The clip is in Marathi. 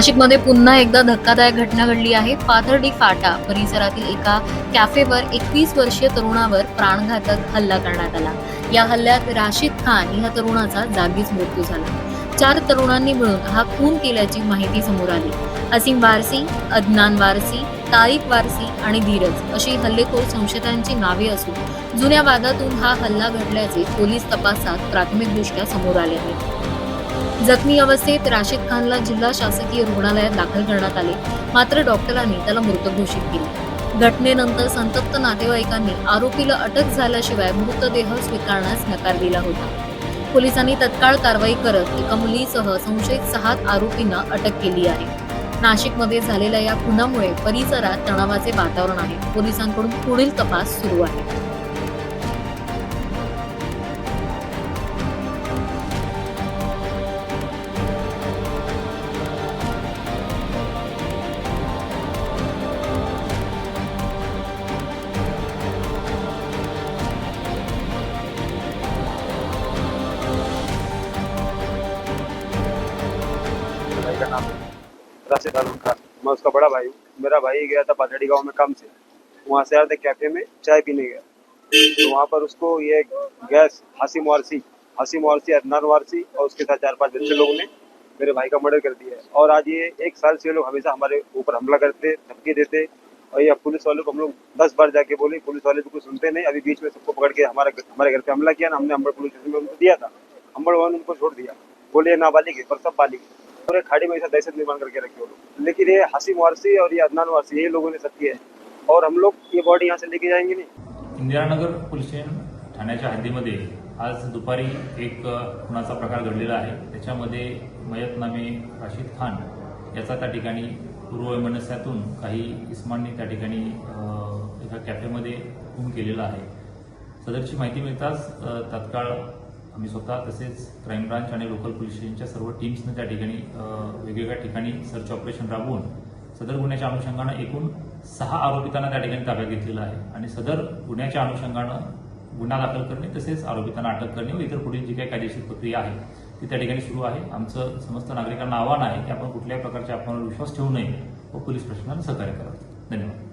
नाशिकमध्ये पुन्हा एकदा धक्कादायक घटना घडली आहे. पाथर्डी फाटा परिसरातील एका कॅफेवर एकवीस वर्षीय तरुणावर प्राणघातक हल्ला करण्यात आला. या हल्ल्यात राशिद खान या तरुणाचा जागीच मृत्यू झाला. चार तरुणांनी मिळून हा खून केल्याची माहिती समोर आली. असीम वारसी अदनान वारसी तारिक वारसी आणि धीरज अशी हल्लेखोर संशयितांची नावे असून जुन्या वादातून हा हल्ला घडल्याचे पोलीस तपासात प्राथमिकदृष्ट्या समोर आले आहे. जखमी अवस्थेत राशिद खानला जिल्हा शासकीय रुग्णालयात दाखल करण्यात आले. मात्र डॉक्टरांनी त्याला मृत घोषित केले. घटनेनंतर संतप्त नातेवाईकांनी आरोपीला अटक झाल्याशिवाय मृतदेह स्वीकारण्यास नकार दिला होता. पोलिसांनी तत्काळ कारवाई करत एका मुलीसह संशयित सहा आरोपींना अटक केली आहे. नाशिकमध्ये झालेल्या या खुनामुळे परिसरात तणावाचे वातावरण आहे. पोलिसांकडून पुढील तपास सुरू आहे. राशिद आलम खान मैं उसका बड़ा भाई हूँ। मेरा भाई गया था पाथड़ी गाँव में काम से। वहाँ से आया था कैफ़े में चाय पीने गया। तो वहाँ पर उसको ये गैस, हासिम वारसी हासिम वारसी, अदनान वारसी और उसके साथ चार पाँच बच्चे लोगों ने मेरे भाई का मर्डर कर दिया है। और आज ये एक साल से लोग हमेशा हमारे ऊपर हमला करते, धमकी देते और ये पुलिस वालों को हम लोग दस बार जाके बोले, पुलिस वाले तो कुछ सुनते नहीं। अभी बीच में सबको पकड़ के हमारा, हमारे घर पे हमला किया ना, हमने अम्बड़ पुलिस स्टेशन में उनको दिया था। अम्बड़ वालों ने उनको छोड़ दिया। बोले नाबालिग है, पर सब बालिग है। पूरे खाड़ी में ऐसा दहशत निर्माण करके रखे वो लोग। लेकिन ये हसीम वारसी और ये अदनान वारसी यही लोगों ने सब किया है। और हम लोग ये बॉडी यहाँ से लेके जाएंगे नहीं। इंदिरानगर पोलीस स्टेशन ठाण्याच्या हद्दीमध्ये आज दुपारी एक खुनाचा प्रकार घडलेला आहे. त्याच्यामध्ये मयत नामे राशीद खान याचा त्या ठिकाणी पूर्ववैमनस्यातून काही इस्मांनी त्या ठिकाणी एका कॅफेमध्ये खून केलेला आहे. सदरची माहिती मिळताच तात्काळ आम्ही स्वतः तसेच क्राईम ब्रांच आणि लोकल पोलीस स्टेशनच्या सर्व टीम्सने त्या ठिकाणी वेगवेगळ्या ठिकाणी सर्च ऑपरेशन राबवून सदर गुन्ह्याच्या अनुषंगानं एकूण सहा आरोपितांना त्या ठिकाणी ताब्यात घेतलेला आहे. आणि सदर गुन्ह्याच्या अनुषंगानं गुन्हा दाखल करणे तसेच आरोपितांना अटक करणे व इतर पुढील जी काही कायदेशीर प्रक्रिया आहे ती त्या ठिकाणी सुरू आहे. आमचं समस्त नागरिकांना आव्हान आहे की आपण कुठल्याही प्रकारच्या आपण विश्वास ठेवू नये व पोलीस प्रशासनाला सहकार्य करावं. धन्यवाद.